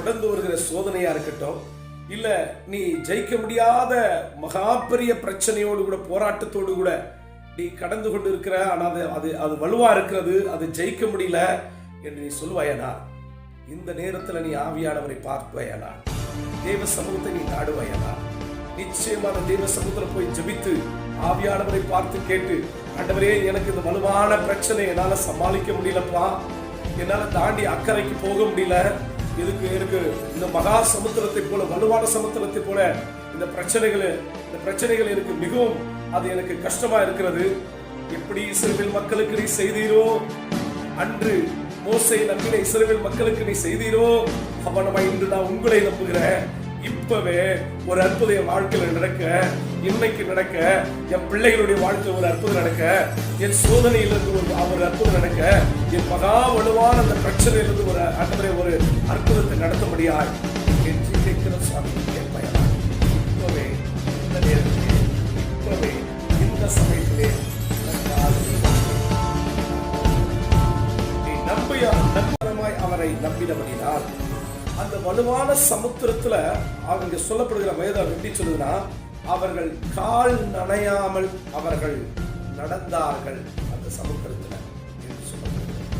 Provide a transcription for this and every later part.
தொடர்ந்து வருகிற சோதனையா இருக்கட்டும் இல்ல நீ ஜெயிக்க முடியாத மகாபெரிய பிரச்சனையோடு கூட போராட்டத்தோடு கூட நீ கடந்து கொண்டு இருக்கிற ஆனால் அது அது அது வலுவா இருக்கிறது அது ஜெயிக்க முடியல என்று நீ சொல்லுவாயனா இந்த நேரத்துல நீ ஆவியானவரை பார்ப்பாயனா தேவ சமூகத்தை நீ நாடுவாயனா நிச்சயமாக தேவ சமூகத்துல போய் ஜெபித்து ஆவியானவரை பார்த்து கேட்டு ஆண்டவரே எனக்கு இந்த வலுவான பிரச்சனை என்னால சமாளிக்க முடியலப்பா. என்னால தாண்டி அக்கறைக்கு போக முடியல. இதுக்கு எனக்கு இந்த மகா சமுத்திரத்தை போல வலுவான சமுத்திரத்தை போல இந்த பிரச்சனைகள் இந்த பிரச்சனைகள் எனக்கு மிகவும் அது எனக்கு கஷ்டமா இருக்கிறது. எப்படி இஸ்ரவேல் மக்களுக்கு நீ செய்தீரோ? அன்று மோசை நம்பின இஸ்ரவேல் மக்களுக்கு நீ செய்தீரோ? அவனமா இன்று நான் உங்களை நம்புகிறேன். இப்பவே ஒரு அற்புதம் வாழ்க்கையில் நடக்க இன்னைக்கு நடக்க என் பிள்ளைகளுடைய வாழ்க்கையில் ஒரு அற்புதம் நடக்க என் சோதனையிலிருந்து ஒரு ஒரு அற்புதம் நடக்க என் மகா வலுவான அந்த பிரச்சனையிலிருந்து ஒரு அன்பரை ஒரு அற்புதத்தை நடத்தும்படியாய் என்று கேட்கிற சுவாமி கேட்பயனா இப்பவே இந்த நேரத்திலே இப்பவே இந்த சமயத்திலே நன்றாக நம்பரமாய் அவரை நம்பினபடினால் அந்த வலுவான சமுத்திரத்துல அவங்க சொல்லப்படுகிற வேதம் எப்படி சொல்லுதுன்னா அவர்கள் கால் நனையாமல் அவர்கள் நடந்தார்கள் அந்த சமுத்திரத்துல என்று சொல்லப்படுகிறது.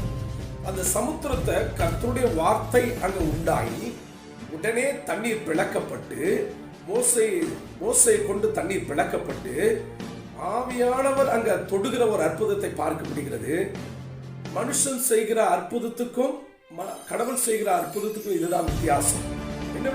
அந்த சமுத்திரத்தை கர்த்தருடைய வார்த்தை அங்க உண்டாகி உடனே தண்ணீர் பிளக்கப்பட்டு மோசை மோசை கொண்டு தண்ணீர் பிளக்கப்பட்டு ஆவியானவர் அங்க தொடுகிற ஒரு அற்புதத்தை பார்க்க முடிகிறது மனுஷன் செய்கிற அற்புதத்துக்கும் கடவுள் செய்கிற அற்புதத்துக்கும் இதுதான் வித்தியாசம். என்ன